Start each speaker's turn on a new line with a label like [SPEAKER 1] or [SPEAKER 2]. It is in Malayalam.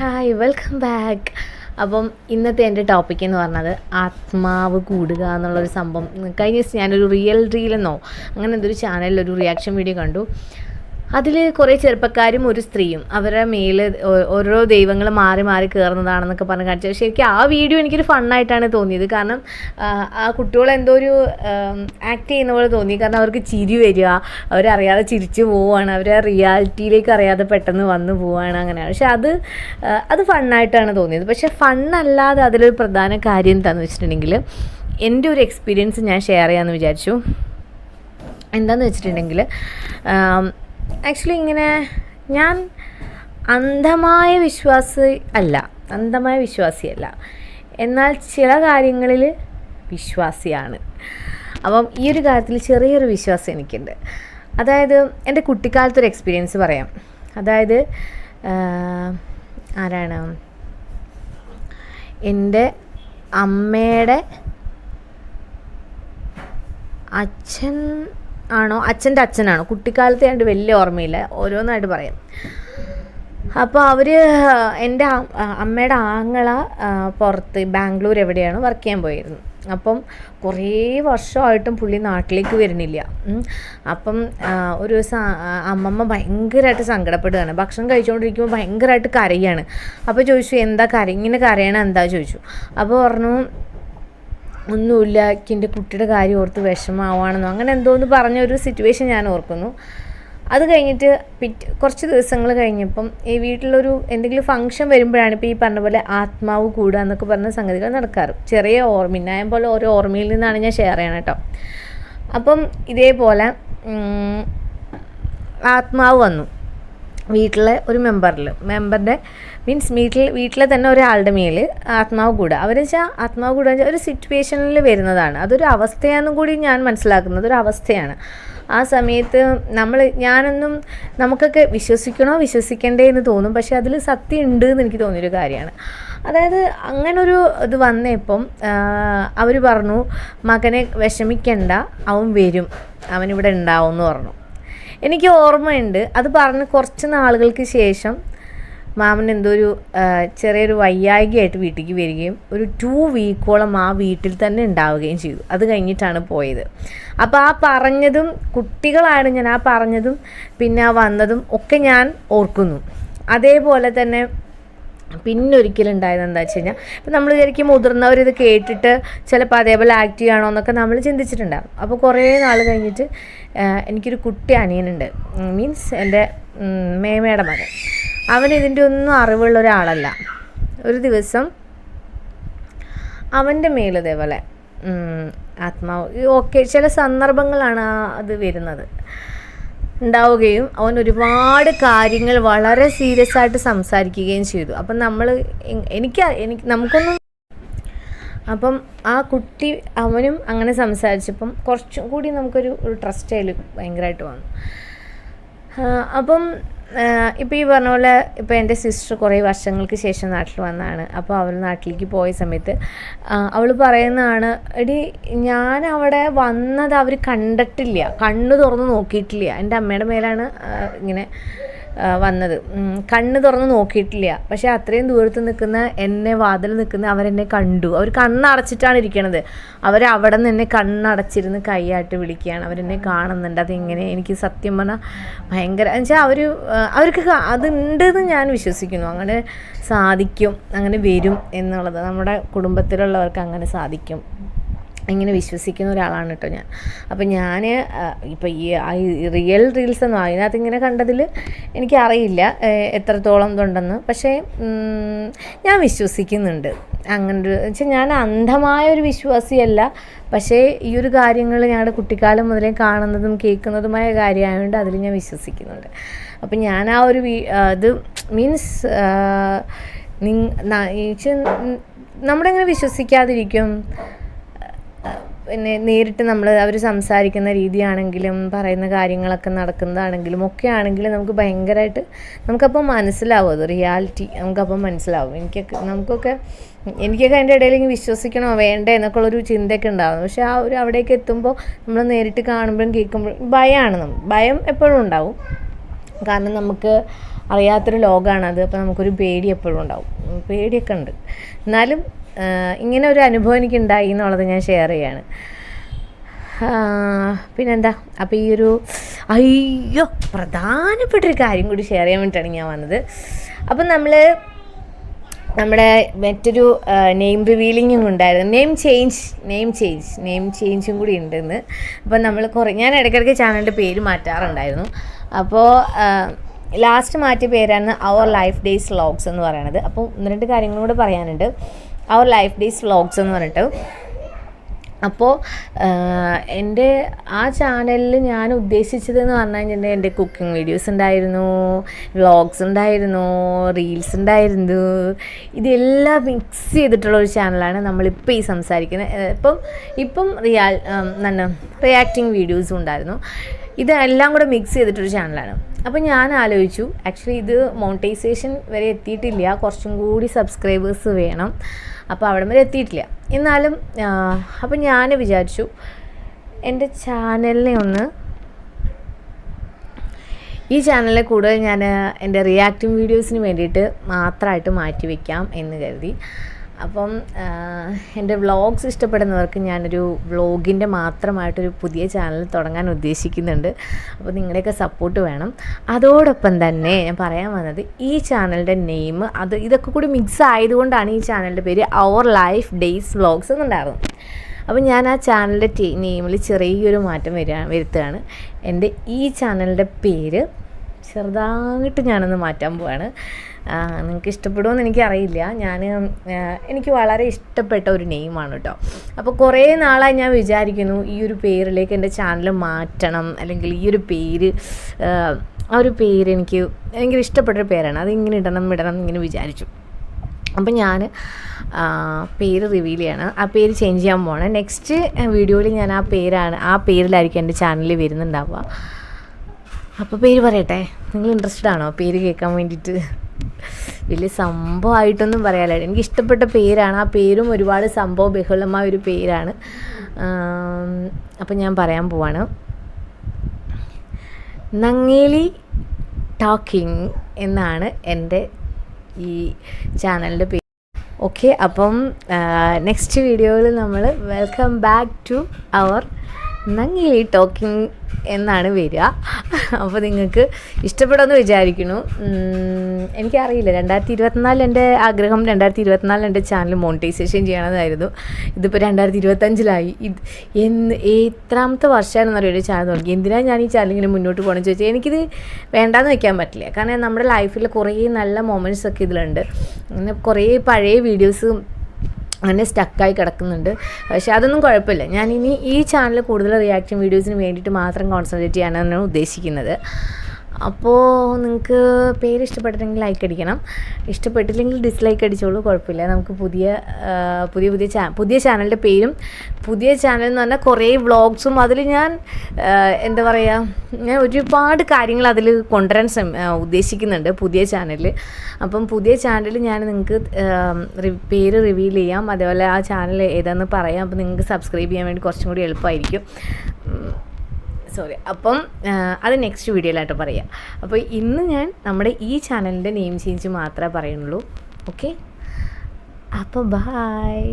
[SPEAKER 1] ഹായ് വെൽക്കം ബാക്ക് അപ്പം ഇന്നത്തെ എന്റെ ടോപ്പിക് എന്ന് പറഞ്ഞത് ആത്മാവ് കൂടുക എന്നുള്ളൊരു സംഭവം. കഴിഞ്ഞ ദിവസം ഞാനൊരു റിയൽ റീലെന്നോ അങ്ങനെ എന്തൊരു ചാനലിൽ ഒരു റിയാക്ഷൻ വീഡിയോ കണ്ടു. അതിൽ കുറേ ചെറുപ്പക്കാരും ഒരു സ്ത്രീയും അവരുടെ മേൽ ഓരോ ദൈവങ്ങൾ മാറി മാറി കയറുന്നതാണെന്നൊക്കെ പറഞ്ഞ് കാണിച്ചു. എനിക്ക് ആ വീഡിയോ എനിക്കൊരു ഫണ്ണായിട്ടാണ് തോന്നിയത്. കാരണം ആ, കുട്ടികൾ എന്തോ ഒരു ആക്ട് ചെയ്യുന്ന പോലെ തോന്നി. കാരണം അവർക്ക് ചിരി വരിക അവരറിയാതെ ചിരിച്ചു പോവുകയാണ് അവരെ റിയാലിറ്റിയിലേക്ക് അറിയാതെ പെട്ടെന്ന് വന്നു പോവുകയാണ് അങ്ങനെയാണ്. പക്ഷെ അത് അത് ഫണ്ണായിട്ടാണ് തോന്നിയത്. പക്ഷെ ഫണ്ണല്ലാതെ അതിലൊരു പ്രധാന കാര്യം എന്താണെന്ന് വെച്ചിട്ടുണ്ടെങ്കിൽ എന്റെ ഒരു എക്സ്പീരിയൻസ് ഞാൻ ഷെയർ ചെയ്യാമെന്ന് വിചാരിച്ചു. എന്താന്ന് വെച്ചിട്ടുണ്ടെങ്കിൽ ആക്ച്വലി ഇങ്ങനെ ഞാൻ അന്ധമായ വിശ്വാസി അല്ല. അന്ധമായ വിശ്വാസിയല്ല എന്നാൽ ചില കാര്യങ്ങളിൽ വിശ്വാസിയാണ്. അപ്പം ഈ ഒരു കാര്യത്തിൽ ചെറിയൊരു വിശ്വാസം എനിക്കുണ്ട്. അതായത് എന്റെ കുട്ടിക്കാലത്തൊരു എക്സ്പീരിയൻസ് പറയാം. അതായത് ആരാണ്? എന്റെ അമ്മയുടെ അച്ഛൻ ആണോ? അച്ഛന്റെ അച്ഛനാണോ? കുട്ടിക്കാലത്തെ കണ്ട് വലിയ ഓർമ്മയില്ല. ഓരോന്നായിട്ട് പറയാം. അപ്പോൾ അവർ എന്റെ അമ്മയുടെ ആങ്ങള പുറത്ത് ബാംഗ്ലൂർ എവിടെയാണ്? വർക്ക് ചെയ്യാൻ പോയിരുന്നു. അപ്പം കുറേ വർഷമായിട്ടും പുള്ളി നാട്ടിലേക്ക് വരുന്നില്ല. അപ്പം ഒരു ദിവസം അമ്മമ്മ ഭയങ്കരമായിട്ട് സങ്കടപ്പെടുകയാണ്. ഭക്ഷണം കഴിച്ചുകൊണ്ടിരിക്കുമ്പോൾ ഭയങ്കരമായിട്ട് കരയാണ്. അപ്പോൾ ചോദിച്ചു എന്താ കര ഇങ്ങനെ കരയണം എന്താ? ചോദിച്ചു. അപ്പോൾ പറഞ്ഞു ഒന്നുമില്ല എന്റെ കുട്ടിയുടെ കാര്യം ഓർത്ത് വിഷമാവാണെന്നോ അങ്ങനെ എന്തോ എന്ന് പറഞ്ഞ ഒരു സിറ്റുവേഷൻ ഞാൻ ഓർക്കുന്നു. അത് കഴിഞ്ഞിട്ട് പിറ്റ് കുറച്ച് ദിവസങ്ങൾ കഴിഞ്ഞപ്പം ഈ വീട്ടിലൊരു എന്തെങ്കിലും ഫംഗ്ഷൻ വരുമ്പോഴാണ് ഇപ്പോൾ ഈ പറഞ്ഞ പോലെ ആത്മാവ് കൂടുക എന്നൊക്കെ പറഞ്ഞ സംഗതികൾ നടക്കാറ്. ചെറിയ ഓർമ്മ പോലെ ഓരോ ഓർമ്മയിൽ നിന്നാണ് ഞാൻ ഷെയർ ചെയ്യണം കേട്ടോ. അപ്പം ഇതേപോലെ ആത്മാവ് വന്നു. വീട്ടിലെ ഒരു മെമ്പറിൽ മെമ്പറിന്റെ മീൻസ് വീട്ടിൽ വീട്ടിലെ തന്നെ ഒരാളുടെ മേൽ ആത്മാവ് കൂടുക. അവരെന്ന് വെച്ചാൽ ആത്മാവ് കൂടുക വെച്ചാൽ ഒരു സിറ്റുവേഷനിൽ വരുന്നതാണ്. അതൊരു അവസ്ഥയാണെന്നും കൂടി ഞാൻ മനസ്സിലാക്കുന്നത് ഒരു അവസ്ഥയാണ്. ആ സമയത്ത് നമ്മൾ ഞാനൊന്നും നമുക്കൊക്കെ വിശ്വസിക്കണോ വിശ്വസിക്കണ്ടേ എന്ന് തോന്നും. പക്ഷേ അതിൽ സത്യം ഉണ്ട് എന്ന് എനിക്ക് തോന്നിയൊരു കാര്യമാണ്. അതായത് അങ്ങനൊരു ഇത് വന്നപ്പം അവർ പറഞ്ഞു മകനെ വിഷമിക്കണ്ട അവൻ വരും. അവനിവിടെ ഉണ്ടാവും എന്ന് പറഞ്ഞു. എനിക്ക് ഓർമ്മയുണ്ട്. അത് പറഞ്ഞ് കുറച്ച് നാളുകൾക്ക് ശേഷം മാമൻ എന്തോ ഒരു ചെറിയൊരു വയ്യായികയായിട്ട് വീട്ടിലേക്ക് വരികയും ഒരു ടു വീക്കോളം ആ വീട്ടിൽ തന്നെ ഉണ്ടാവുകയും ചെയ്തു. അത് കഴിഞ്ഞിട്ടാണ് പോയത്. അപ്പോൾ ആ പറഞ്ഞതും കുട്ടികളാണ് ഞാൻ ആ പറഞ്ഞതും പിന്നെ ആ വന്നതും ഒക്കെ ഞാൻ ഓർക്കുന്നു. അതേപോലെ തന്നെ പിന്നെ ഒരിക്കലും ഉണ്ടായത് എന്താ വെച്ച് കഴിഞ്ഞാൽ ഇപ്പം നമ്മൾ വിചാരിക്കും മുതിർന്നവർ ഇത് കേട്ടിട്ട് ചിലപ്പോൾ അതേപോലെ ആക്ട് ചെയ്യണോ എന്നൊക്കെ നമ്മൾ ചിന്തിച്ചിട്ടുണ്ടാകും അപ്പോൾ കുറേ നാൾ കഴിഞ്ഞിട്ട് എനിക്കൊരു കുട്ടി അനിയനുണ്ട്. മീൻസ് എന്റെ മേമയുടെ മകൻ. അവൻ ഇതിന്റെ ഒന്നും അറിവുള്ള ഒരാളല്ല. ഒരു ദിവസം അവന്റെ മേൽ ഇതേപോലെ ആത്മാവ് ഓക്കെ ചില സന്ദർഭങ്ങളാണ് അത് വരുന്നത്. ഉണ്ടാവുകയും അവൻ ഒരുപാട് കാര്യങ്ങൾ വളരെ സീരിയസ് ആയിട്ട് സംസാരിക്കുകയും ചെയ്തു. അപ്പം നമ്മൾ എനിക്ക് എനിക്ക് നമുക്കൊന്നും അപ്പം ആ കുട്ടി അവനും അങ്ങനെ സംസാരിച്ചപ്പം കുറച്ചും കൂടി നമുക്കൊരു ഒരു ട്രസ്റ്റ് അതിൽ ഭയങ്കരമായിട്ട് വന്നു. അപ്പം ഇപ്പോൾ ഈ പറഞ്ഞ പോലെ ഇപ്പോൾ എന്റെ സിസ്റ്റർ കുറേ വർഷങ്ങൾക്ക് ശേഷം നാട്ടിൽ വന്നാണ്. അപ്പോൾ അവൾ നാട്ടിലേക്ക് പോയ സമയത്ത് അവൾ പറയുന്നതാണ് എടി ഞാൻ അവിടെ വന്നത് അവർ കണ്ടിട്ടില്ല. കണ്ണു തുറന്ന് നോക്കിയിട്ടില്ല. എന്റെ അമ്മയുടെ മേലാണ് ഇങ്ങനെ വന്നത്. കണ്ണ് തുറന്ന് നോക്കിയിട്ടില്ല. പക്ഷെ അത്രയും ദൂരത്ത് നിൽക്കുന്ന എന്നെ വാതിൽ നിൽക്കുന്ന അവരെന്നെ കണ്ടു. അവർ കണ്ണടച്ചിട്ടാണ് ഇരിക്കണത്. അവർ അവിടെ നിന്ന് എന്നെ കണ്ണടച്ചിരുന്ന് കൈയായിട്ട് വിളിക്കുകയാണ്. അവരെന്നെ കാണുന്നുണ്ട്. അതെങ്ങനെ എനിക്ക് സത്യം പറഞ്ഞാൽ ഭയങ്കര എന്നുവെച്ചാൽ അവർ അവർക്ക് അതുണ്ടെന്ന് ഞാൻ വിശ്വസിക്കുന്നു. അങ്ങനെ സാധിക്കും അങ്ങനെ വരും എന്നുള്ളത്. നമ്മുടെ കുടുംബത്തിലുള്ളവർക്ക് അങ്ങനെ സാധിക്കും. ഇങ്ങനെ വിശ്വസിക്കുന്ന ഒരാളാണ് കേട്ടോ ഞാൻ. അപ്പം ഞാൻ ഇപ്പോൾ ഈ റിയൽ റീൽസ് എന്നോ അതിനകത്ത് ഇങ്ങനെ കണ്ടതിൽ എനിക്കറിയില്ല എത്രത്തോളം ഇതുണ്ടെന്ന്. പക്ഷേ ഞാൻ വിശ്വസിക്കുന്നുണ്ട്. അങ്ങനൊരു വെച്ചാൽ ഞാൻ അന്ധമായ ഒരു വിശ്വാസിയല്ല. പക്ഷേ ഈ ഒരു കാര്യങ്ങൾ ഞങ്ങളുടെ കുട്ടിക്കാലം മുതലേ കാണുന്നതും കേൾക്കുന്നതുമായ കാര്യമായതുകൊണ്ട് അതിൽ ഞാൻ വിശ്വസിക്കുന്നുണ്ട്. അപ്പം ഞാൻ ആ ഒരു വീ- മീൻസ് ഇത് മീൻസ് നമ്മളെങ്ങനെ വിശ്വസിക്കാതിരിക്കും. പിന്നെ നേരിട്ട് നമ്മൾ അവർ സംസാരിക്കുന്ന രീതിയാണെങ്കിലും പറയുന്ന കാര്യങ്ങളൊക്കെ നടക്കുന്നതാണെങ്കിലും ഒക്കെ ആണെങ്കിലും നമുക്ക് ഭയങ്കരമായിട്ട് നമുക്കപ്പോൾ മനസ്സിലാവും അത് റിയാലിറ്റി. നമുക്കപ്പം മനസ്സിലാവും. എനിക്കൊക്കെ നമുക്കൊക്കെ എനിക്കൊക്കെ അതിന്റെ ഇടയിൽ വിശ്വസിക്കണോ വേണ്ടേ എന്നൊക്കെ ഉള്ളൊരു ചിന്തയൊക്കെ ഉണ്ടാവും. പക്ഷേ ആ ഒരു അവിടേക്ക് എത്തുമ്പോൾ നമ്മൾ നേരിട്ട് കാണുമ്പോഴും കേൾക്കുമ്പോഴും ഭയമാണ് ഭയം എപ്പോഴും ഉണ്ടാവും. കാരണം നമുക്ക് അറിയാത്തൊരു ലോകമാണത് അപ്പോൾ നമുക്കൊരു പേടി എപ്പോഴും ഉണ്ടാവും. പേടിയൊക്കെ ഉണ്ട്. എന്നാലും ഇങ്ങനെ ഒരു അനുഭവം എനിക്കുണ്ടായി എന്നുള്ളത് ഞാൻ ഷെയർ ചെയ്യാണ്. പിന്നെന്താ? അപ്പോൾ ഈ ഒരു അയ്യോ പ്രധാനപ്പെട്ടൊരു കാര്യം കൂടി ഷെയർ ചെയ്യാൻ വേണ്ടിയിട്ടാണ് ഞാൻ വന്നത്. അപ്പം നമ്മൾ നമ്മുടെ മറ്റൊരു നെയിം റിവീലിങ്ങും ഉണ്ടായിരുന്നു. Name change name change name ചേഞ്ചും കൂടി ഉണ്ടെന്ന്. അപ്പം നമ്മൾ കുറേ ഞാൻ ഇടയ്ക്കിടയ്ക്ക് ചാനലിന്റെ പേര് മാറ്റാറുണ്ടായിരുന്നു. അപ്പോൾ ലാസ്റ്റ് മാറ്റിയ പേരാണ് അവർ ലൈഫ് ഡേയ്സ് വ്ളോഗ്സ് എന്ന് പറയുന്നത്. അപ്പോൾ ഒന്ന് രണ്ട് കാര്യങ്ങളും കൂടെ പറയാനുണ്ട്. അവർ ലൈഫ് ഡേയ്സ് വ്ളോഗ്സ് എന്ന് പറഞ്ഞിട്ട്. അപ്പോൾ എന്റെ ആ ചാനലിൽ ഞാൻ ഉദ്ദേശിച്ചതെന്ന് പറഞ്ഞു കഴിഞ്ഞിട്ടുണ്ടെങ്കിൽ എന്റെ കുക്കിംഗ് വീഡിയോസ് ഉണ്ടായിരുന്നു വ്ളോഗ്സ് ഉണ്ടായിരുന്നു റീൽസ് ഉണ്ടായിരുന്നു. ഇതെല്ലാം മിക്സ് ചെയ്തിട്ടുള്ള ഒരു ചാനലാണ് നമ്മളിപ്പോൾ ഈ സംസാരിക്കുന്നത് ഇപ്പം ഇപ്പം റിയാൽ എന്താണ് റിയാക്ടിങ് വീഡിയോസും ഉണ്ടായിരുന്നു. ഇതെല്ലാം കൂടെ മിക്സ് ചെയ്തിട്ടൊരു ചാനലാണ് അപ്പോൾ ഞാൻ ആലോചിച്ചു ആക്ച്വലി ഇത് മോണിറ്റൈസേഷൻ വരെ എത്തിയിട്ടില്ല കുറച്ചും കൂടി സബ്സ്ക്രൈബേഴ്സ് വേണം. അപ്പോൾ അവിടെ വരെ എത്തിയിട്ടില്ല. എന്നാലും അപ്പം ഞാൻ വിചാരിച്ചു എന്റെ ചാനലിനെ ഒന്ന് ഈ ചാനലിൽ കൂടുതൽ ഞാൻ എന്റെ റിയാക്റ്റിംഗ് വീഡിയോസിന് വേണ്ടിയിട്ട് മാത്രമായിട്ട് മാറ്റി വയ്ക്കാം എന്ന് കരുതി. അപ്പം എന്റെ വ്ളോഗ്സ് ഇഷ്ടപ്പെടുന്നവർക്ക് ഞാനൊരു വ്ളോഗിന്റെ മാത്രമായിട്ടൊരു പുതിയ ചാനൽ തുടങ്ങാൻ ഉദ്ദേശിക്കുന്നുണ്ട്. അപ്പോൾ നിങ്ങളുടെയൊക്കെ സപ്പോർട്ട് വേണം. അതോടൊപ്പം തന്നെ ഞാൻ പറയാൻ വന്നത് ഈ ചാനലിന്റെ നെയിം അത് ഇതൊക്കെ കൂടി മിക്സ് ആയതുകൊണ്ടാണ് ഈ ചാനലിന്റെ പേര് അവർ ലൈഫ് ഡേയ്സ് വ്ളോഗ്സ് എന്നുണ്ടായിരുന്നു അപ്പോൾ ഞാൻ ആ ചാനലിന്റെ നെയിമിൽ ചെറിയൊരു മാറ്റം വരിക വരുത്തുകയാണ്. എന്റെ ഈ ചാനലിന്റെ പേര് ചെറുതായിട്ട് ഞാനൊന്ന് മാറ്റാൻ പോവാണ്. നിങ്ങൾക്ക് ഇഷ്ടപ്പെടുമെന്ന് എനിക്കറിയില്ല. ഞാൻ എനിക്ക് വളരെ ഇഷ്ടപ്പെട്ട ഒരു നെയിമാണ് കേട്ടോ അപ്പോൾ കുറേ നാളായി ഞാൻ വിചാരിക്കുന്നു ഈ ഒരു പേരിലേക്ക് എന്റെ ചാനൽ മാറ്റണം. അല്ലെങ്കിൽ ഈ ഒരു പേര് ആ, ഒരു പേര് എനിക്ക് ഭയങ്കര ഇഷ്ടപ്പെട്ടൊരു പേരാണ്. അതിങ്ങനെ ഇടണം ഇടണം ഇങ്ങനെ വിചാരിച്ചു. അപ്പം ഞാൻ പേര് റിവീൽ ചെയ്യണം. ആ പേര് ചേഞ്ച് ചെയ്യാൻ പോകണം നെക്സ്റ്റ് വീഡിയോയിൽ ഞാൻ ആ പേരാണ് ആ പേരിലായിരിക്കും എന്റെ ചാനലിൽ വരുന്നുണ്ടാവുക. അപ്പോൾ പേര് പറയട്ടെ? നിങ്ങൾ ഇൻട്രസ്റ്റഡ് ആണോ? പേര് കേൾക്കാൻ വേണ്ടിയിട്ട് വലിയ സംഭവമായിട്ടൊന്നും പറയാനില്ല. എനിക്ക് ഇഷ്ടപ്പെട്ട പേരാണ്. ആ പേരും ഒരുപാട് സംഭവ ബഹുളമായ ഒരു പേരാണ്. അപ്പം ഞാൻ പറയാൻ പോവാണ്. നങ്ങേലി ടോക്കിംഗ് എന്നാണ് എന്റെ ഈ ചാനലിന്റെ പേര്. ഓക്കെ അപ്പം നെക്സ്റ്റ് വീഡിയോയിൽ നമ്മൾ welcome back to our Nangeli talking എന്നാണ് വരിക. അപ്പോൾ നിങ്ങൾക്ക് ഇഷ്ടപ്പെടുമെന്ന് വിചാരിക്കുന്നു. എനിക്കറിയില്ല. രണ്ടായിരത്തി ഇരുപത്തിനാല് എന്റെ ആഗ്രഹം രണ്ടായിരത്തി ഇരുപത്തിനാലിൽ എന്റെ ചാനൽ മോണിറ്റൈസേഷൻ ചെയ്യണമെന്നായിരുന്നു. ഇതിപ്പോൾ രണ്ടായിരത്തി ഇരുപത്തഞ്ചിലായി ഇത് എന്ന് എത്രാമത്തെ വർഷമാണെന്ന് അറിയാം ഒരു ചാനൽ തുടങ്ങി. എന്തിനാണ് ഞാൻ ഈ ചാനൽ ഇങ്ങനെ മുന്നോട്ട് പോകണമെന്ന് ചോദിച്ചാൽ എനിക്കിത് വേണ്ടാന്ന് വെക്കാൻ പറ്റില്ല. കാരണം നമ്മുടെ ലൈഫിൽ കുറേ നല്ല മൊമെന്റ്സ് ഒക്കെ ഇതിലുണ്ട്. അങ്ങനെ കുറേ പഴയ വീഡിയോസ് അങ്ങനെ സ്റ്റക്കായി കിടക്കുന്നുണ്ട്. പക്ഷേ അതൊന്നും കുഴപ്പമില്ല. ഞാനിനി ഈ ചാനൽ കൂടുതൽ റിയാക്ഷൻ വീഡിയോസിന് വേണ്ടിയിട്ട് മാത്രം കോൺസെൻട്രേറ്റ് ചെയ്യാനാണ് ഉദ്ദേശിക്കുന്നത്. അപ്പോൾ നിങ്ങൾക്ക് പേര് ഇഷ്ടപ്പെട്ടിട്ടുണ്ടെങ്കിൽ ലൈക്ക് അടിക്കണം. ഇഷ്ടപ്പെട്ടില്ലെങ്കിൽ ഡിസ്ലൈക്ക് അടിച്ചോളൂ കുഴപ്പമില്ല. നമുക്ക് പുതിയ പുതിയ പുതിയ ചാ പുതിയ ചാനലിന്റെ പേരും പുതിയ ചാനൽ എന്ന് പറഞ്ഞാൽ കുറേ വ്ളോഗ്സും അതിൽ ഞാൻ എന്താ പറയുക ഞാൻ ഒരുപാട് കാര്യങ്ങൾ അതിൽ കൊണ്ടുവരാൻ ഉദ്ദേശിക്കുന്നുണ്ട് പുതിയ ചാനലിൽ അപ്പം പുതിയ ചാനലിൽ ഞാൻ നിങ്ങൾക്ക് പേര് റിവീൽ ചെയ്യാം. അതേപോലെ ആ ചാനൽ ഏതാണെന്ന് പറയാം. അപ്പം നിങ്ങൾക്ക് സബ്സ്ക്രൈബ് ചെയ്യാൻ വേണ്ടി കുറച്ചും കൂടി എളുപ്പമായിരിക്കും. സോറി അപ്പം അത് നെക്സ്റ്റ് വീഡിയോയിലായിട്ട് പറയാം. അപ്പോൾ ഇന്ന് ഞാൻ നമ്മുടെ ഈ ചാനലിന്റെ നെയിം ചേഞ്ച് മാത്രമേ പറയുന്നുള്ളൂ. ഓക്കെ അപ്പോൾ ബായ്